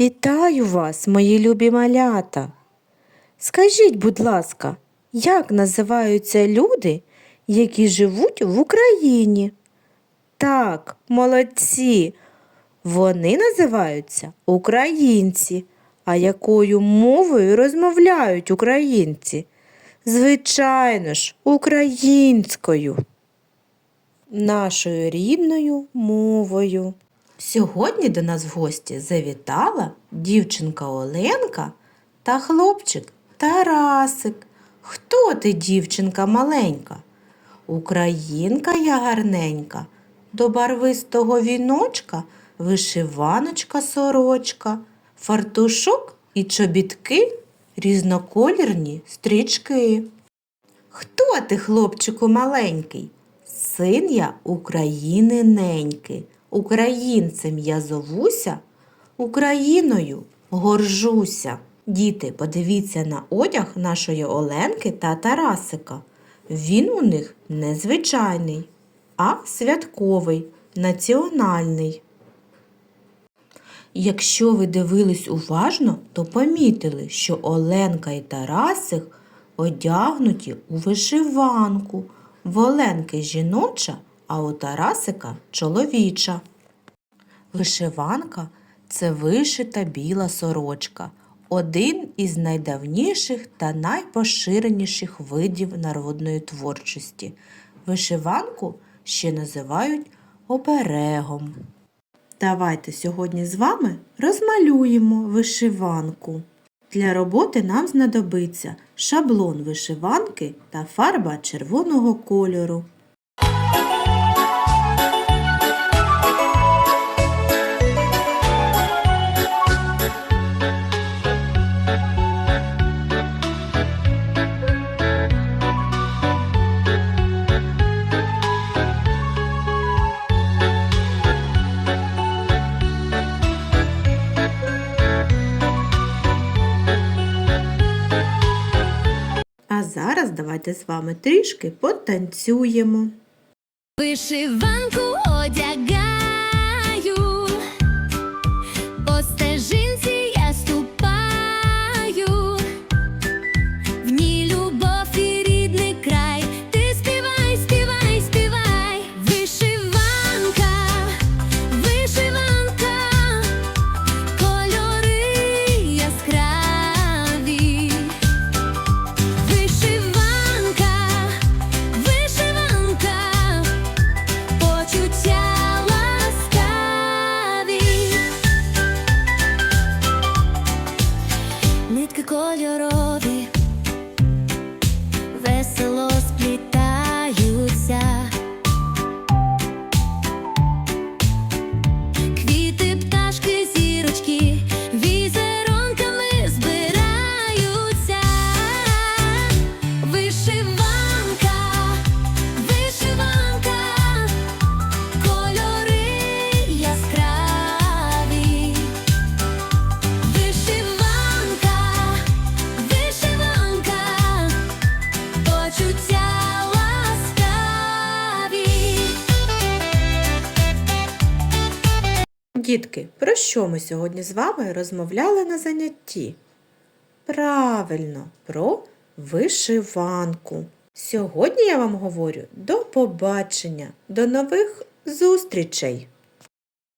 Вітаю вас, мої любі малята. Скажіть, будь ласка, як називаються люди, які живуть в Україні? Так, молодці. Вони називаються українці. А якою мовою розмовляють українці? Звичайно ж, українською. Нашою рідною мовою. Сьогодні до нас в гості завітала дівчинка Оленка та хлопчик Тарасик. Хто ти, дівчинка маленька? Українка я гарненька, до барвистого віночка вишиваночка сорочка, фартушок і чобітки, різноколірні стрічки. Хто ти, хлопчику маленький? Син я України неньки. Українцем я зовуся, Україною горжуся. Діти, подивіться на одяг нашої Оленки та Тарасика. Він у них не звичайний, а святковий, національний. Якщо ви дивились уважно, то помітили, що Оленка і Тарасик одягнуті у вишиванку. В Оленки жіноча, а у Тарасика чоловіча. Вишиванка це вишита біла сорочка, один із найдавніших та найпоширеніших видів народної творчості. Вишиванку ще називають оберегом. Давайте сьогодні з вами розмалюємо вишиванку. Для роботи нам знадобиться шаблон вишиванки та фарба червоного кольору. А зараз давайте з вами трішки потанцюємо. Вишиванку одягаю, Дітки, про що ми сьогодні з вами розмовляли на занятті? Правильно, про вишиванку. Сьогодні я вам говорю до побачення, до нових зустрічей!